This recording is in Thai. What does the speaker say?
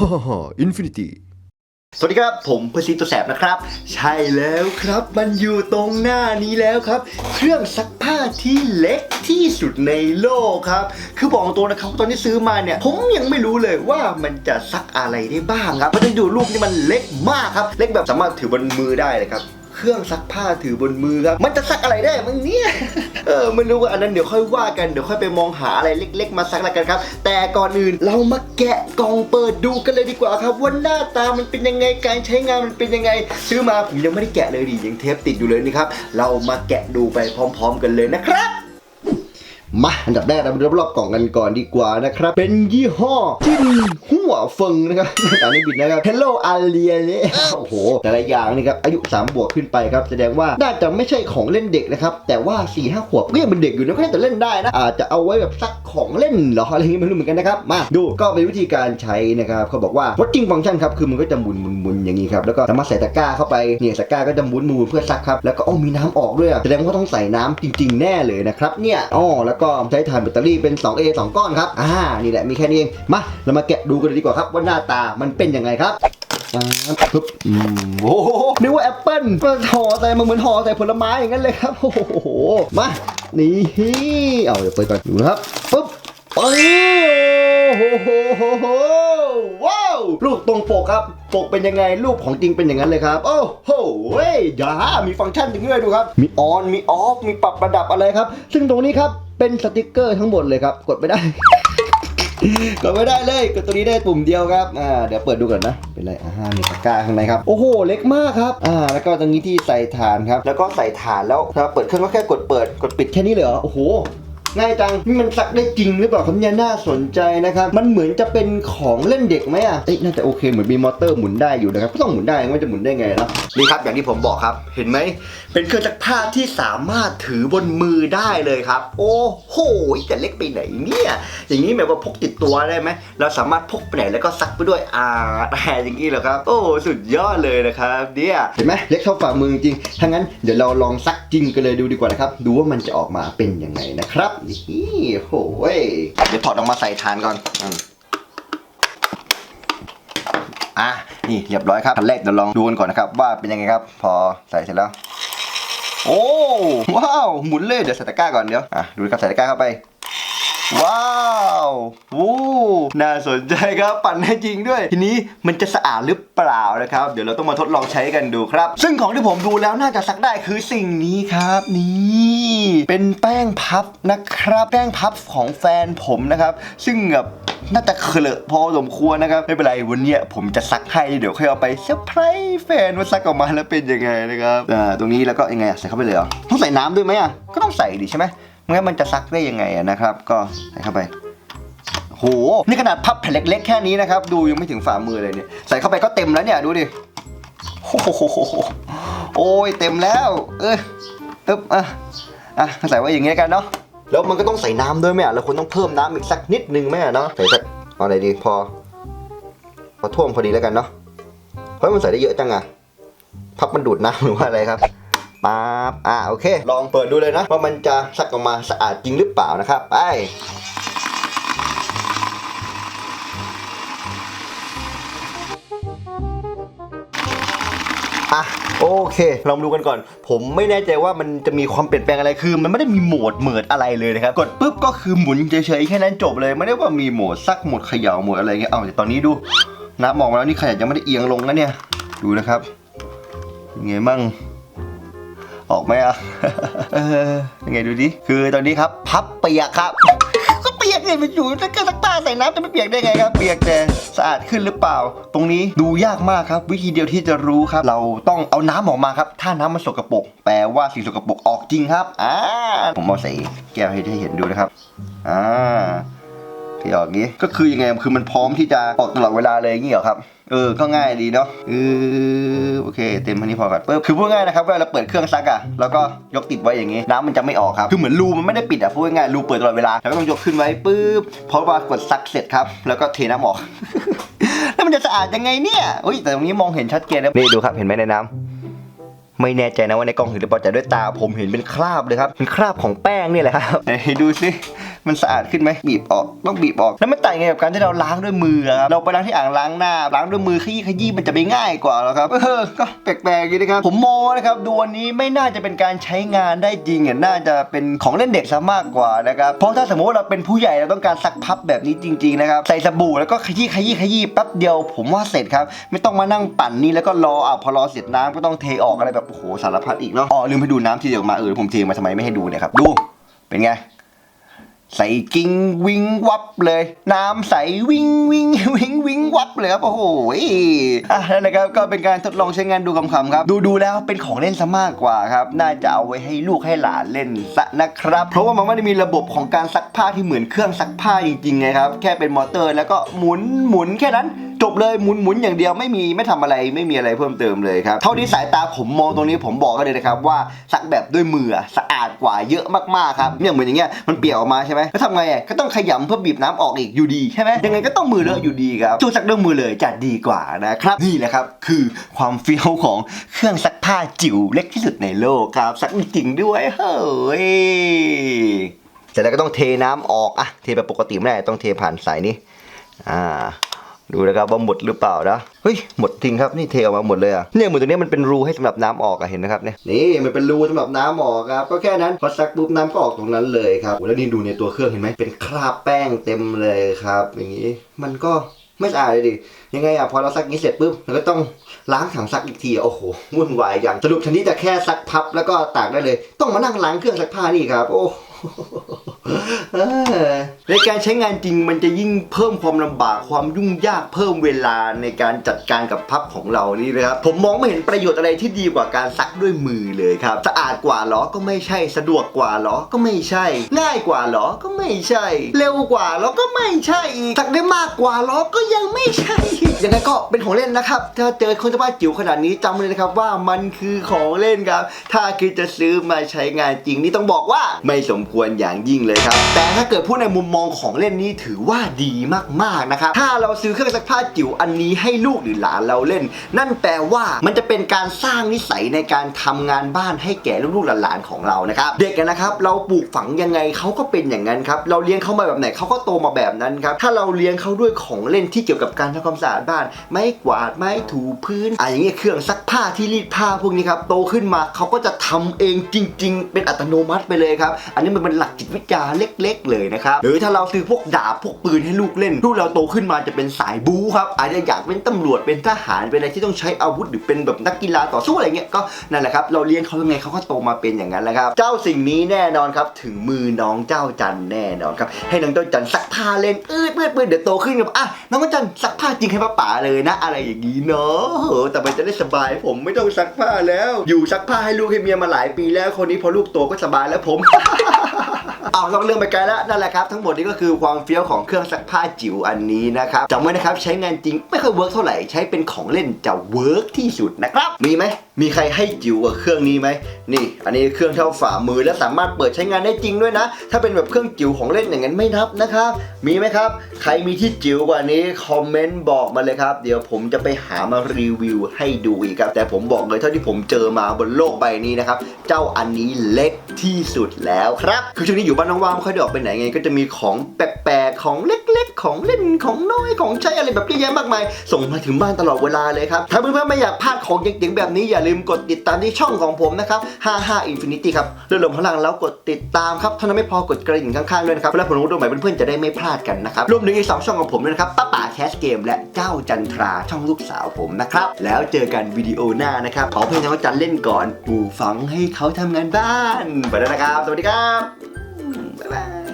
ฮ่าฮ่าฮ่าอินฟินิตี้สวัสดีครับ ผมเพอร์ซีตัวแสบนะครับ ใช่แล้วครับ มันอยู่ตรงหน้านี้แล้วครับ เครื่องซักผ้าที่เล็กที่สุดในโลกครับ คือบอกตรงนะครับตอนที่ซื้อมาเนี่ย ผมยังไม่รู้เลยว่ามันจะซักอะไรได้บ้างครับเพราะจะอยู่รูปนี่มันเล็กมากครับ เล็กแบบสามารถถือบนมือได้เลยครับ เครื่องซักผ้าถือบนมือครับ มันจะซักอะไรได้มึงเนี่ย เออไม่รู้ว่าอันนั้นเดี๋ยวค่อยว่ากัน เดี๋ยวค่อยไปมองหาอะไรเล็ก ๆ มาซักละกันครับ แต่ก่อนอื่นเรามาแกะกล่องเปิดดูกันเลยดีกว่าครับว่าหน้าตามันเป็นยังไง การใช้งานมันเป็นยังไง ซื้อมาผมยังไม่ได้แกะเลยดิยังเทปติดอยู่เลยนี่ครับ เรามาแกะดูไปพร้อม ๆ กันเลยนะครับ มาอันดับแรกเรามาดูรอบๆกล่องกันก่อนดีกว่านะครับ เป็นยี่ห้อจิ้นหัวเฟิงนะครับตามนี้ผิดนะครับ Hello a l i e เลยโอ้โห แต่ละอย่างนี่ครับ อายุ 3 บวกขึ้นไปครับ แสดงว่าน่าจะไม่ใช่ของเล่นเด็กนะครับ แต่ว่า4ี่ห้าขวบก็ยังเป็นเด็กอยู่นะก็น่าจะเล่นได้นะ อาจจะเอาไว้แบบซักของเล่นหรออะไรอย่างงี้ไม่รู้เหมือนกันนะครับ มาดูก็เป็นวิธีการใช้นะครับเขาบอกว่า watching function ครับคือมันก็จะหมุนหมุนหมุนอย่างนี้ครับแล้วก็สามารถใส่ตะกร้าเข้าไปเนี่ยตะกร้าก็จะหมุนหมุนเพื่อซักครับแล้วก็อ้อมีน้ำออกด้วยแสดงว่าต้องใส่น้ำจริง ๆ แน่เลยนะครับเนี่ยอ๋อแล้วก็ใช้ถ่านแบตเตอรี่เป็น 2A 2 ก้อนครับ อ่า นี่แหละมีแค่นี้เอง มาเรามาแกะดูกันเลยดีกว่าครับ ว่าหน้าตามันเป็นยังไงครับปึ๊บอืมโอ้โหนึกว่าแอปเปิ้ลมาห่อใส่มาเหมือนห่อใส่ผลไม้อย่างนั้นเลยครับ โอ้โห มา นี่เอาเดี๋ยวเปิดก่อนดูนะครับปึ๊บโอ้โหโหโหโหว้าวรูปตรงปกครับ ปกเป็นยังไงรูปของจริงเป็นอย่างนั้นเลยครับ โอ้โหเว้ยดามีฟังก์ชันจริงด้วยดูครับ มีออนมีออฟมีปรับระดับอะไรครับ ซึ่งตรงนี้ครับ เป็นสติกเกอร์ทั้งหมดเลยครับ กดไม่ได้ กดไม่ได้เลย กดตัวนี้ได้ปุ่มเดียวครับ อ่า เดี๋ยวเปิดดูก่อนนะ เป็นไรอ่ามีตะกร้าข้างในครับ โอ้โห เล็กมากครับ อ่า แล้วก็ตรงนี้ที่ใส่ฐานครับ แล้วก็ใส่ฐานแล้วครับเปิดเครื่องก็แค่กดเปิด กดปิดแค่นี้เลยเหรอ โอ้โห ง่ายจังนี่มันซักได้จริงหรือเปล่าครับเนี่ยน่าสนใจนะครับ มันเหมือนจะเป็นของเล่นเด็กไหมอะเอ้ยน่าจะโอเคเหมือนมีมอเตอร์หมุนได้อยู่นะครับก็ต้องหมุนได้ไม่ว่าจะหมุนได้ไงเนาะนี่ครับอย่างที่ผมบอกครับ เห็นไหมเป็นเครื่องซักผ้าที่สามารถถือบนมือได้เลยครับ โอ้โหจะเล็กไปไหนเนี่ยอย่างนี้แบบว่าพกติดตัวได้ไหมเราสามารถพกไปไหนแล้วก็ซักไปด้วยอ่าแต่อย่างนี้เหรอครับ โอ้สุดยอดเลยนะครับเนี่ยเห็นไหมเล็กเท่าฝ่ามือจริงถ้างั้นเดี๋ยวเราลองซักจริงกันเลยดูดีกว่านะครับดูว่ามันจะออกมาเป็นยังไงนะครับนี่โหยเดี๋ยวถอดออกมาใส่ฐานก่อนอืมอะนี่เรียบร้อยครับขั้นแรกเดี๋ยวลองดูกันก่อนนะครับว่าเป็นยังไงครับ พอใส่เสร็จแล้ว โอ้ว้าวหมุนเลยเดี๋ยวใส่ตะกร้าก่อนเดี๋ยวอะดูครับใส่ตะกร้าเข้าไป ว้าววู้น่าสนใจครับปั่นได้จริงด้วย ทีนี้มันจะสะอาดหรือเปล่านะครับ เดี๋ยวเราต้องมาทดลองใช้กันดูครับ ซึ่งของที่ผมดูแล้วน่าจะซักได้คือสิ่งนี้ครับ นี่เป็นแป้งพับนะครับ แป้งพับของแฟนผมนะครับ ซึ่งแบบน่าจะเคลอะพอสมควรนะครับ ไม่เป็นไรวันนี้ผมจะซักให้เดี๋ยวค่อยเอาไปเซอร์ไพรส์แฟนว่าซักออกมาแล้วเป็นยังไงนะครับอ่าตรงนี้แล้วก็ยังไงอะใส่เข้าไปเลยเหรอต้องใส่น้ำด้วยไหมอะก็ต้องใส่ดิใช่ไหม งั้นมันจะซักได้ยังไงนะครับ ก็ใส่เข้าไปโหนี่ขนาดพับแผ่นเล็กๆแค่นี้นะครับ ดูยังไม่ถึงฝ่ามือเลยเนี่ยใส่เข้าไปก็เต็มแล้วเนี่ยดูดิโอ้โหโอ้ยเต็มแล้ว เอออึ๊บอะอะใส่ไว้อย่างเงี้ยกันเนาะแล้วมันก็ต้องใส่น้ำด้วยไหมอะเราควรต้องเพิ่มน้ำอีกสักนิดนึงไหมอะเนาะใส่สักเอาอะไรดีพอพอท่วมพอดีแล้วกันเนาะเฮ้ยมันใส่ได้เยอะจังอะพับมันดูดน้ำหรือว่าอะไรครับ ป๊าบอ่าโอเค ลองเปิดดูเลยนะ ว่ามันจะซักออกมาสะอาดจริงหรือเปล่านะครับ ไปอะโอเคลองดูกันก่อน ผมไม่แน่ใจว่ามันจะมีความเปลี่ยนแปลงอะไรคือ มันไม่ได้มีโหมดเหมือดอะไรเลยนะครับกดปุ๊บก็คือหมุนเฉยๆแค่นั้นจบเลย ไม่ได้ว่ามีโหมดซักโหมดเขย่าโหมดอะไรเงี้ยเอาแต่ตอนนี้ดูนับมองมาแล้วนี่ขนาดยังไม่ได้เอียงลงนะเนี่ยดูนะครับยังไงมั่ง ออกไหมอะเออยังไงดูดิ คือตอนนี้ครับ พับเปียกครับ ก็เปียกเนี่ยมันอยู่ถ้าเกิดสักตาใส่น้ำจะไม่เปียกได้ไงครับ เปียกแต่สะอาดขึ้นหรือเปล่า ตรงนี้ดูยากมากครับ วิธีเดียวที่จะรู้ครับ เราต้องเอาน้ำออกมาครับ ถ้าน้ำมันสกปรกแปลว่าสิ่งสกปรกออกจริงครับอ่าผมเอาใส่แก้วให้ได้เห็นดูนะครับอ่าที่ออกงี้ก็คือยังไงคือมันพร้อมที่จะออกตลอดเวลาเลยอย่างงี้เหรอครับ เออ ก็ง่ายดีเนาะเออโอเค เต็มพันนี้พอก่อนปึ๊บคือพูดง่ายนะครับเวลาเราเปิดเครื่องซักอะแล้วก็ยกติดไว้อย่างงี้ น้ำมันจะไม่ออกครับคือเหมือนรูมันไม่ได้ปิดอะพูดง่ายๆรูเปิดตลอดเวลาแล้วก็ต้องยกขึ้นไว้ปึ๊บพอว่ากดซักเสร็จครับ แล้วก็เทน้ำออกแล้วมันจะสะอาดยังไงเนี่ยอุ้ยแต่ตรงนี้มองเห็นชัดเจนนะนี่ดูครับเห็นไหมในน้ำ ไม่แน่ใจนะว่าในกล้องเห็นหรือเปล่าแต่ด้วยตาผมเห็นเป็นคราบเลยครับเป็นคราบของแป้งนี่แหละครับไหนดูสิมันสะอาดขึ้นไหมบีบออกต้องบีบออกแล้วมันต่างไงกับการที่เราล้างด้วยมือครับเราไปล้างที่อ่างล้างหน้าล้างด้วยมือขยี้ขยี้มันจะไปง่ายกว่าแล้วครับเออก็แปลกๆอย่างนี้นะครับผมมองนะครับดูวันนี้ไม่น่าจะเป็นการใช้งานได้จริงอะน่าจะเป็นของเล่นเด็กซะมากกว่านะครับเพราะถ้าสมมติว่าเราเป็นผู้ใหญ่เราต้องการซักพับแบบนี้จริงๆนะครับใส่สบู่แล้วก็ขยี้ขยี้ขยี้แป๊บเดียว ผมว่าเสร็จครับ ไม่ต้องมานั่งปั่นนี่แล้วก็รออะพอรอเสร็จน้ำก็ต้องเทออกอะไรแบบโอ้โหสารพัดอีกเนาะอ๋อลืมไปดูน้ำที่เดียวมาเออผมเทมาทำไมไม่ให้ดูเนี่ยครับ ดูเป็นไงใส่กิ้งวิงวับเลย น้ำใสวิงวิงวิงวิงวับเลยครับโอ้โหอะนั่นนะครับก็เป็นการทดลองใช้งานดูคำๆครับ ดูดูแล้วเป็นของเล่นซะมากกว่าครับ น่าจะเอาไว้ให้ลูกให้หลานเล่นซะนะครับ เพราะว่ามันไม่ได้มีระบบของการซักผ้าที่เหมือนเครื่องซักผ้าจริงๆไงครับ แค่เป็นมอเตอร์แล้วก็หมุนหมุนแค่นั้นจบเลยหมุนหมุนอย่างเดียวไม่มีไม่ทำอะไรไม่มีอะไรเพิ่มเติมเลยครับเท่าที่สายตาผมมองตรงนี้ผมบอกกันเลยนะครับว่าซักแบบด้วยมือสะอาดกว่าเยอะมากๆครับเนี่ยเหมือนอย่างเงี้ยมันเปียกออกมาใช่ไหมก็ทำไงอะก็ต้องขยำเพื่อบีบน้ำออกอีกอยู่ดีใช่ไหมยังไงก็ต้องมือเลอะอยู่ดีครับช่วยซักด้วยมือเลยจะดีกว่านะครับนี่แหละครับคือความเฟี้ยวของเครื่องซักผ้าจิ๋วเล็กที่สุดในโลกครับซักจริงด้วยเฮ้ยเสร็จแล้วก็ต้องเทน้ำออกอะเทแบบปกติไม่ได้ต้องเทผ่านสายนี้อ่า ดูนะครับว่าหมดหรือเปล่านะเฮ้ยหมดจริงครับนี่เทออกมาหมดเลยอะเนี่ยเหมือนตรงนี้มันเป็นรูให้สำหรับน้ำออกอะเห็นนะครับเนี่ยนี่มันเป็นรูสำหรับน้ำออกครับก็แค่นั้นพอซักปุ๊บน้ำก็ออกตรงนั้นเลยครับแล้วนี่ดูในตัวเครื่องเห็นไหมเป็นคราบแป้งเต็มเลยครับ อย่างนี้มันก็ไม่สะอาดเลยดิ ยังไงอะพอเราซักนี้เสร็จปุ๊บเราก็ต้องล้างถังซักอีกทีโอ้โหวุ่นวายอย่างสรุปชนิดจะแค่ซักพับแล้วก็ตากได้เลย ต้องมานั่งล้างเครื่องซักผ้านี่ครับ โอ้ ในการใช้งานจริงมันจะยิ่งเพิ่มความลำบากความยุ่งยากเพิ่มเวลาในการจัดการกับพับของเรานี่นะครับผมมองไม่เห็นประโยชน์อะไรที่ดีกว่าการซักด้วยมือเลยครับสะอาดกว่าหรอก็ไม่ใช่สะดวกกว่าหรอก็ไม่ใช่ ง่ายกว่าหรอก็ไม่ใช่ เร็วกว่าหรอก็ไม่ใช่อีกซักได้มากกว่าหรอก็ยังไม่ใช่อีกยังไงก็เป็นของเล่นนะครับ ถ้าเจอคนที่บ้าจิ๋วขนาดนี้จำเลยนะครับว่ามันคือของเล่นครับ ถ้าคิดจะซื้อมาใช้งานจริงนี่ต้องบอกว่าไม่สมควรอย่างยิ่งเลยครับ แต่ถ้าเกิดพูดในมุมมองของเล่นนี้ถือว่าดีมากๆนะครับ ถ้าเราซื้อเครื่องซักผ้าจิ๋วอันนี้ให้ลูกหรือหลานเราเล่น นั่นแปลว่ามันจะเป็นการสร้างนิสัยในการทำงานบ้านให้แก่ลูกๆหลานๆของเรานะครับ เด็กนะครับเราปลูกฝังยังไงเขาก็เป็นอย่างนั้นครับเราเลี้ยงเขามาแบบไหนเขาก็โตมาแบบนั้นครับถ้าเราเลี้ยงเขาด้วยของเล่นที่เกี่ยวกับการทำความสะอาดบ้าน ไม้กวาดไม้ถูพื้นอะอย่างเงี้ยเครื่องซักผ้าที่รีดผ้าพวกนี้ครับโตขึ้นมาเขาก็จะทำเองจริง ๆ เป็นอัตโนมัติไปเลยครับ อันนี้มันเป็นหลักจิตวิทยาเล็ก ๆ เลยนะครับหรือถ้าเราซื้อพวกดาบพวกปืนให้ลูกเล่น ลูกเราโตขึ้นมาจะเป็นสายบู๊ครับอาจจะอยากเป็นตำรวจเป็นทหารเป็นอะไรที่ต้องใช้อาวุธหรือเป็นแบบนักกีฬาต่อสู้อะไรเงี้ยก็นั่นแหละครับเราเลี้ยงเขายังไงเขาก็โตมาเป็นอย่างนั้นแหละครับเจ้าสิ่งนี้แน่นอนครับถึงมือน้องเจ้าจันแน่นอนครับให้น้องเจ้าจันซักผ้าเล่นเอื้อเปื้อนเปื้อนเดี๋ยวโตขึ้นกับอะน้องเจ้าจันซักผ้าจริงให้ป้าป๋าเลยนะ อะไรอย่างนี้เนาะเออแต่มันจะได้สบาย ผมไม่ต้องซักผ้าแล้ว อยู่ซักผ้าให้ลูกให้เมียมาหลายปีแล้วคนนี้พอลูกโตก็สบายแล้วผม เอาเราเรื่องไปไกลแล้วนั่นแหละครับ ทั้งหมดนี้ก็คือความเฟี้ยวของเครื่องซักผ้าจิ๋วอันนี้นะครับจำไว้นะครับใช้งานจริงไม่ค่อยเวิร์กเท่าไหร่ใช้เป็นของเล่นจะเวิร์กที่สุดนะครับ มีไหมมีใครให้จิ๋วกับเครื่องนี้ไหมนี่ อันนี้เครื่องเท่าฝ่ามือและสามารถเปิดใช้งานได้จริงด้วยนะ ถ้าเป็นแบบเครื่องจิ๋วของเล่นอย่างนั้นไม่นับนะครับมีไหมครับ ใครมีที่จิ๋วกว่านี้คอมเมนต์บอกมาเลยครับ เดี๋ยวผมจะไปหามารีวิวให้ดูอีกครับ แต่ผมบอกเลยเท่าที่ผมเจอมาบนโลกใบนี้นะครับ เจ้าอันนี้เล็กที่สุดแล้วครับ คือช่วงนี้อยู่บ้านว่างๆไม่ค่อยได้ออกไปไหนไง ก็จะมีของแปลกๆของเล็กๆ ของเล่นของน้อยของใช้อะไรแบบเยอะแยะมากมาย ส่งมาถึงบ้านตลอดเวลาเลยครับ ถ้าเพื่อนๆไม่อยากพลาดของเจ๋งๆแบบนี้อย่าลืมกดติดตามที่ช่องของผมนะครับ55 Infinity ครับเรื่อลมพลังแล้วกดติดตามครับเท่านั้นไม่พอกดกระดิ่งข้างๆด้วยนะครับเวลาผมลงรูปใหม่เพื่อนๆจะได้ไม่พลาดกันนะครับรวมถึงอีกสองช่องของผมด้วยนะครับป้าป๋าแคสเกมและเจ้าจันทราช่องลูกสาวผมนะครับแล้วเจอกันวิดีโอหน้านะครับขอเพื่อนน้องจันเล่นก่อนปลูกฝังให้เขาทำงานบ้านไปแล้วนะครับ สวัสดีครับ 拜